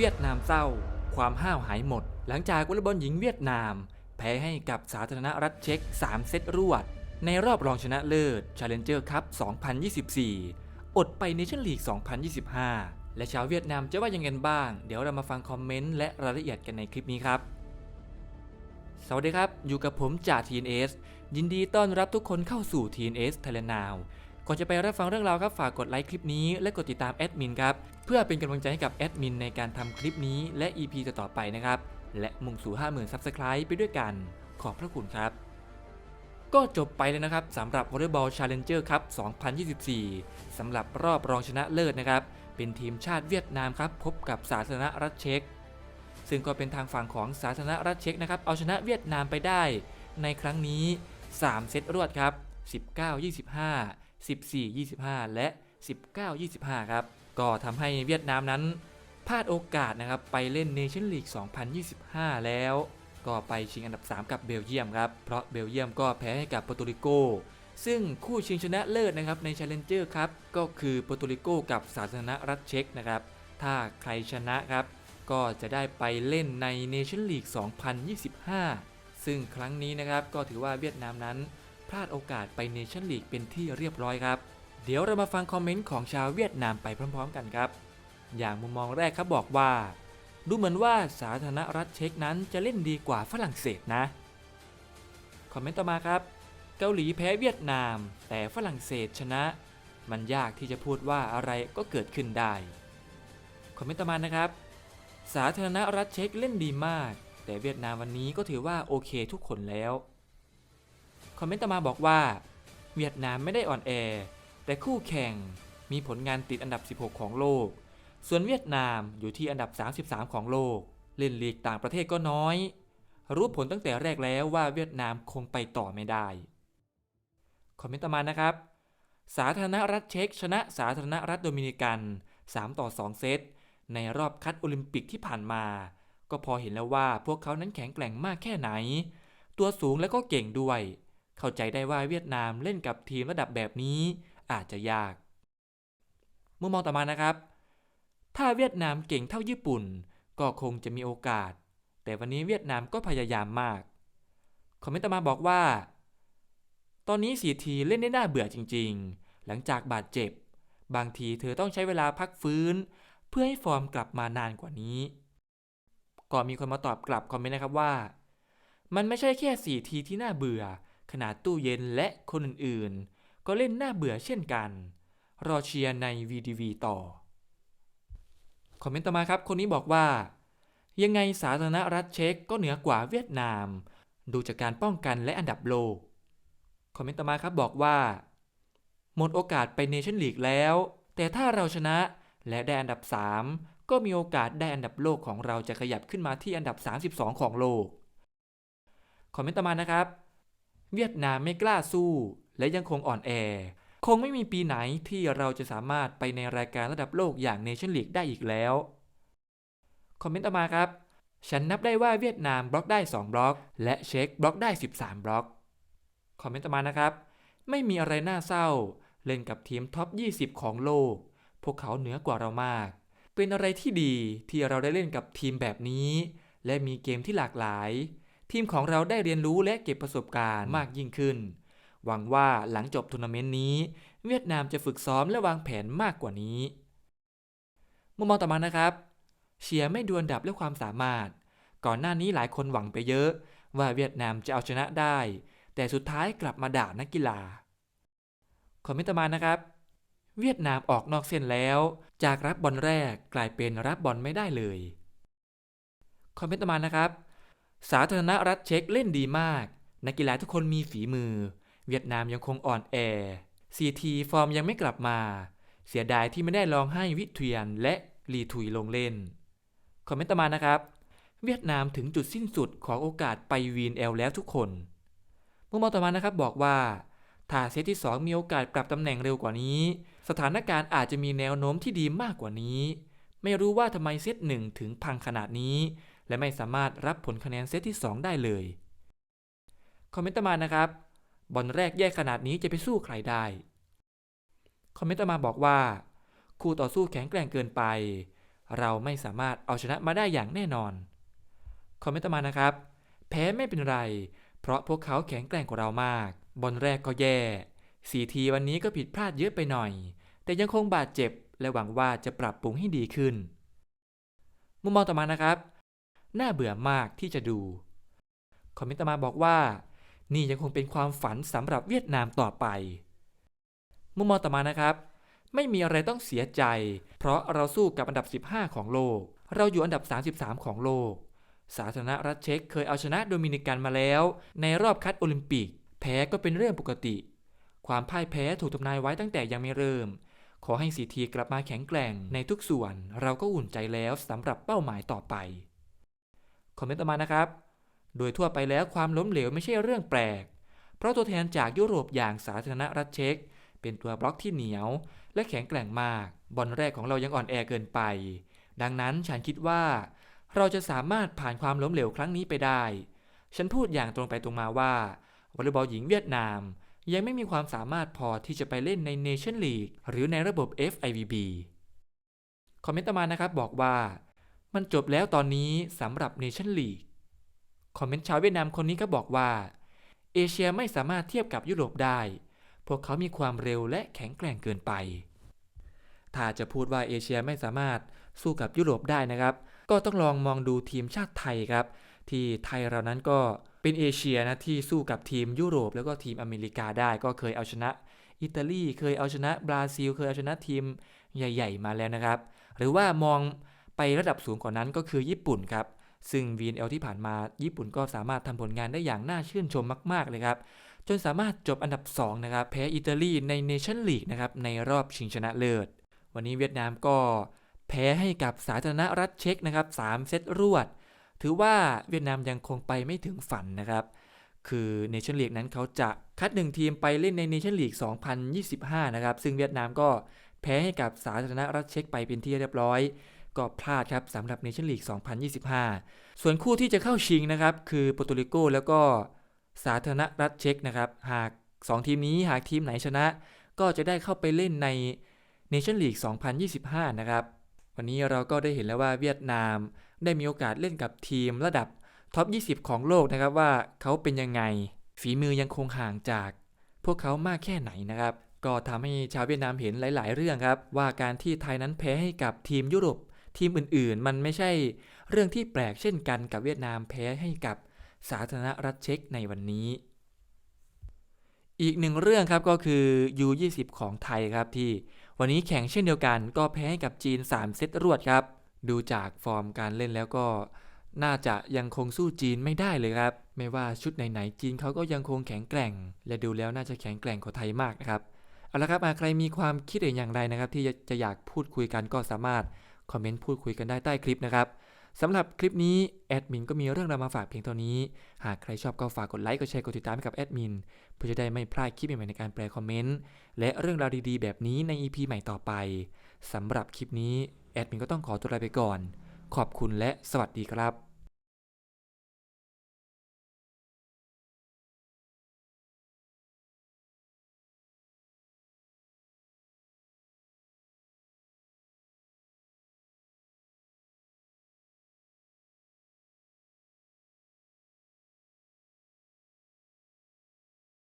เวียดนามเศร้า ความห้าวหายหมด หลังจากวอลเลย์บอลหญิงเวียดนาม แพ้ให้กับสาธารณรัฐเช็ก 3 เซตรวด ในรอบรองชนะเลิศ Challenger Cup 2024 อดไปในชั่นลีก 2025 และชาวเวียดนามจะว่ายังไงบ้าง เดี๋ยวเรามาฟังคอมเมนต์และรายละเอียดกันในคลิปนี้ครับ สวัสดีครับ อยู่กับผมจ่า TNS ยินดีต้อนรับทุกคนเข้าสู่ TNS Thailand Now ก่อนจะไปรับฟังเรื่องราวครับฝากกดไลค์คลิปนี้และกดติดตามแอดมินครับเพื่อเป็นกำลังใจให้กับแอดมินในการทำคลิปนี้และ EP ต่อๆไปนะครับและมุ่งสู่ 50,000 Subscribe ไปด้วยกัน ขอบพระคุณครับ ก็จบไปเลยนะครับสำหรับ Volleyball Challenger ครับ 2024 สำหรับรอบรองชนะเลิศนะครับ เป็นทีมชาติเวียดนามครับ พบกับสาธารณรัฐเช็กซึ่งก็เป็นทางฝั่งของสาธารณรัฐเช็กนะครับ เอาชนะเวียดนามไปได้ ในครั้งนี้ 3 เซตรวดครับ 19-25 14 25 และ 19-25 ครับ ก็ทำให้เวียดนามนั้นพลาดโอกาสนะครับไปเล่นเนชั่นลีก 2025 แล้ว ก็ไปชิงอันดับ 3 กับเบลเยียมครับ เพราะเบลเยียมก็แพ้ให้กับโปรตุริโก ซึ่งคู่ชิงชนะเลิศนะครับใน Challenger ครับก็คือโปรตุริโกกับสาธารณรัฐเช็กนะครับ ถ้าใครชนะครับ ก็จะได้ไปเล่นใน Nation League 2025 ซึ่งครั้งนี้นะครับก็ถือว่าเวียดนามนั้น พลาดโอกาสไป Nation League เป็นที่เรียบร้อยครับ เดี๋ยวเรามาฟังคอมเมนต์ของชาวเวียดนามไปพร้อมๆ กันครับ อย่างมุมมองแรกครับบอกว่า ดูเหมือนว่าสาธารณรัฐเช็กนั้นจะเล่นดีกว่าฝรั่งเศสนะ คอมเมนต์ต่อมาครับ เกาหลีแพ้เวียดนาม แต่ฝรั่งเศสชนะ มันยากที่จะพูดว่าอะไรก็เกิดขึ้นได้ คอมเมนต์ต่อมานะครับ สาธารณรัฐเช็กเล่นดีมาก แต่เวียดนามวันนี้ก็ถือว่าโอเคทุกคนแล้ว คอมเมนต์ต่อมาบอกว่า เวียดนามไม่ได้อ่อนแอ แต่คู่แข่งมีผลงานติดอันดับ 16 ของโลก ส่วนเวียดนามอยู่ที่อันดับ 33 ของโลก เล่นลีกต่างประเทศก็น้อย รู้ผลตั้งแต่แรกแล้วว่าเวียดนามคงไปต่อไม่ได้ คอมเมนต์ต่อมานะครับ สาธารณรัฐเช็กชนะสาธารณรัฐโดมินิกัน 3 ต่อ 2 เซต ในรอบคัดโอลิมปิกที่ผ่านมา ก็พอเห็นแล้วว่าพวกเขานั้นแข็งแกร่งมากแค่ไหน ตัวสูงและก็เก่งด้วย เข้าใจได้ว่าเวียดนามเล่นกับทีมระดับแบบนี้อาจจะยากมุมมองต่อมานะครับ ถ้าเวียดนามเก่งเท่าญี่ปุ่น ก็คงจะมีโอกาส แต่วันนี้เวียดนามก็พยายามมาก คอมเมนต์ต่อมาบอกว่า ตอนนี้สีทีเล่นได้น่าเบื่อจริง ๆ หลังจากบาดเจ็บ บางทีเธอต้องใช้เวลาพักฟื้น เพื่อให้ฟอร์มกลับมานานกว่านี้ก็มีคนมาตอบกลับคอมเมนต์นะครับว่า มันไม่ใช่แค่สีทีที่น่าเบื่อ ขนาดตู้เย็นและคนอื่นๆ ก็เล่นน่าเบื่อเช่นกัน รอเชียร์ใน VDV ต่อ คอมเมนต์ต่อมาครับ คนนี้บอกว่า ยังไงสาธารณรัฐเช็กก็เหนือกว่าเวียดนาม ดูจากการป้องกันและอันดับโลก คอมเมนต์ต่อมาครับบอกว่า หมดโอกาสไปเนชั่นลีกแล้ว แต่ถ้าเราชนะและได้อันดับ 3 ก็มีโอกาสได้อันดับโลกของเราจะขยับขึ้นมาที่อันดับ 32 ของโลก คอมเมนต์ต่อมานะครับ เวียดนามไม่กล้าสู้ และยังคงอ่อนแอ คงไม่มีปีไหนที่เราจะสามารถไปในรายการระดับโลกอย่างเนชั่นลีกได้อีกแล้ว คอมเมนต์ต่อมาครับ ฉันนับได้ว่าเวียดนามบล็อกได้ 2 บล็อก และเช็คบล็อกได้ 13 บล็อก คอมเมนต์ต่อมานะครับ ไม่มีอะไรน่าเศร้า เล่นกับทีมท็อป 20 ของโลก พวกเขาเหนือกว่าเรามาก เป็นอะไรที่ดีที่เราได้เล่นกับทีมแบบนี้ และมีเกมที่หลากหลาย ทีมของเราได้เรียนรู้และเก็บประสบการณ์มากยิ่งขึ้น หวังว่าหลังจบทัวร์นาเมนต์นี้ เวียดนามจะฝึกซ้อมและวางแผนมากกว่านี้มุมมองต่อมานะครับ เชียร์ไม่ดวลดับและความสามารถ ก่อนหน้านี้หลายคนหวังไปเยอะ ว่าเวียดนามจะเอาชนะได้ แต่สุดท้ายกลับมาด่านักกีฬาคอมเมนต์ต่อมานะครับ เวียดนามออกนอกเส้นแล้ว จากรับบอลแรกกลายเป็นรับบอลไม่ได้เลยคอมเมนต์ต่อมานะครับ สาธารณรัฐเช็กเล่นดีมาก นักกีฬาทุกคนมีฝีมือ เวียดนามยังคงอ่อนแอซีทีฟอร์มยังไม่กลับมา เสียดายที่ไม่ได้ลองให้วิเทียนและลีทุยลงเล่น คอมเมนต์ต่อมานะครับ เวียดนามถึงจุดสิ้นสุดของโอกาสไปวีนเอลแล้วทุกคนมุมมองต่อมานะครับบอกว่า ถ้าเซตที่ 2 มีโอกาสปรับตำแหน่งเร็วกว่านี้ สถานการณ์อาจจะมีแนวโน้มที่ดีมากกว่านี้ ไม่รู้ว่าทำไมเซตหนึ่งถึงพังขนาดนี้ และไม่สามารถรับผลคะแนนเซตที่ 2 ได้เลย คอมเมนต์ต่อมานะครับบอลแรกแย่ขนาดนี้จะไปสู้ใครได้ คอมเมนต์ต่อมาบอกว่า คู่ต่อสู้แข็งแกร่งเกินไป เราไม่สามารถเอาชนะมาได้อย่างแน่นอน คอมเมนต์ต่อมานะครับ แพ้ไม่เป็นไร เพราะพวกเขาแข็งแกร่งกว่าเรามาก บอลแรกก็แย่สีทีวันนี้ก็ผิดพลาดเยอะไปหน่อย แต่ยังคงบาดเจ็บ และหวังว่าจะปรับปรุงให้ดีขึ้น มุมมองต่อมานะครับ น่าเบื่อมากที่จะดู คอมเมนต์ต่อมาบอกว่า นี่ยังคงเป็นความฝันสำหรับเวียดนามต่อไป มุมมองต่อมานะครับ ไม่มีอะไรต้องเสียใจ เพราะเราสู้กับอันดับ 15 ของโลก เราอยู่อันดับ 33 ของโลก สาธารณรัฐเช็กเคยเอาชนะโดมินิกันมาแล้ว ในรอบคัดโอลิมปิก แพ้ก็เป็นเรื่องปกติ ความพ่ายแพ้ถูกทำนายไว้ตั้งแต่ยังไม่เริ่มขอให้สีทีกลับมาแข็งแกร่งในทุกส่วน เราก็อุ่นใจแล้วสำหรับเป้าหมายต่อไป คอมเมนต์ต่อมานะครับ โดยทั่วไปแล้วความล้มเหลวไม่ใช่เรื่องแปลก เพราะตัวแทนจากยุโรปอย่างสาธารณรัฐเช็ก เป็นตัวบล็อกที่เหนียว และแข็งแกร่งมาก บอลแรกของเรายังอ่อนแอเกินไป ดังนั้นฉันคิดว่า เราจะสามารถผ่านความล้มเหลวครั้งนี้ไปได้ ฉันพูดอย่างตรงไปตรงมาว่าวอลเลย์บอลหญิงเวียดนาม ยังไม่มีความสามารถพอที่จะไปเล่นใน Nation League หรือในระบบ FIVB คอมเมนต์ต่อมานะครับบอกว่า มันจบแล้วตอนนี้สำหรับ Nation League คอมเมนต์ชาวเวียดนามคนนี้ก็บอกว่า เอเชียไม่สามารถเทียบกับยุโรปได้ พวกเขามีความเร็วและแข็งแกร่งเกินไป ถ้าจะพูดว่าเอเชียไม่สามารถสู้กับยุโรปได้นะครับ ก็ต้องลองมองดูทีมชาติไทยครับ ที่ไทยเรานั้นก็เป็นเอเชียนะที่สู้กับทีมยุโรป แล้วก็ทีมอเมริกาได้ก็เคยเอาชนะอิตาลีเคยเอาชนะบราซิล เคยเอาชนะทีมใหญ่ ๆ มาแล้วนะครับ หรือว่ามอง ไประดับสูงกว่านั้นก็คือญี่ปุ่นครับ ซึ่ง VNL ที่ผ่านมาญี่ปุ่นก็สามารถทำผลงานได้อย่างน่าชื่นชมมาก ๆ เลยครับ จนสามารถจบอันดับ 2 นะครับ แพ้อิตาลีใน Nation League นะครับในรอบชิงชนะเลิศ วันนี้เวียดนามก็แพ้ให้กับสาธารณรัฐเช็กนะครับ3เซตรวด ถือว่าเวียดนามยังคงไปไม่ถึงฝันนะครับ คือ Nation League นั้นเขาจะคัด 1 ทีมไปเล่นใน Nation League 2025 นะครับ ซึ่งเวียดนามก็แพ้ให้กับสาธารณรัฐเช็กไปเป็นที่เรียบร้อย ก็พลาดครับสำหรับ Nation League 2025 ส่วนคู่ที่จะเข้าชิงนะครับ คือโปรตุเกสแล้วก็สาธารณรัฐเช็กนะครับ หาก 2 ทีมนี้หากทีมไหนชนะ ก็จะได้เข้าไปเล่นใน Nation League 2025 นะครับ วันนี้เราก็ได้เห็นแล้วว่าเวียดนามได้มีโอกาสเล่นกับทีมระดับท็อป 20 ของโลกนะครับว่าเขาเป็นยังไง ฝีมือยังคงห่างจาก พวกเขามากแค่ไหนนะครับ ก็ทำให้ชาวเวียดนามเห็นหลาย ๆ เรื่องครับ ว่าการที่ไทยนั้นแพ้ให้กับทีมยุโรป ทีมอื่นๆ มันไม่ใช่เรื่องที่แปลกเช่นกันกับเวียดนามแพ้ให้กับสาธารณรัฐเช็กในวันนี้ อีกหนึ่งเรื่องครับก็คือ U20 ของไทยครับที่ วันนี้แข่งเช่นเดียวกันก็แพ้ให้กับจีน 3 เซตรวดครับ ดูจากฟอร์มการเล่นแล้วก็ น่าจะยังคงสู้จีนไม่ได้เลยครับ ไม่ว่าชุดไหนๆจีนเขาก็ยังคงแข็งแกร่ง และดูแล้วน่าจะแข็งแกร่งกว่าไทยมากนะครับเอาละครับใครมีความคิดเห็นอย่างไรนะครับ ที่จะอยากพูดคุยกันก็สามารถ คอมเมนต์พูดคุยกันได้ใต้คลิปนะครับสำหรับคลิปนี้แอดมินก็มีเรื่องราวมาฝากเพียงเท่านี้ หากใครชอบก็ฝากกดไลค์ กดแชร์ กดติดตามให้กับแอดมิน เพื่อจะได้ไม่พลาดคลิปใหม่ในการแปลคอมเมนต์ และเรื่องราวดีๆ แบบนี้ใน EP ใหม่ต่อไป สำหรับคลิปนี้แอดมินก็ต้องขอตัวลาไปก่อน ขอบคุณและสวัสดีครับ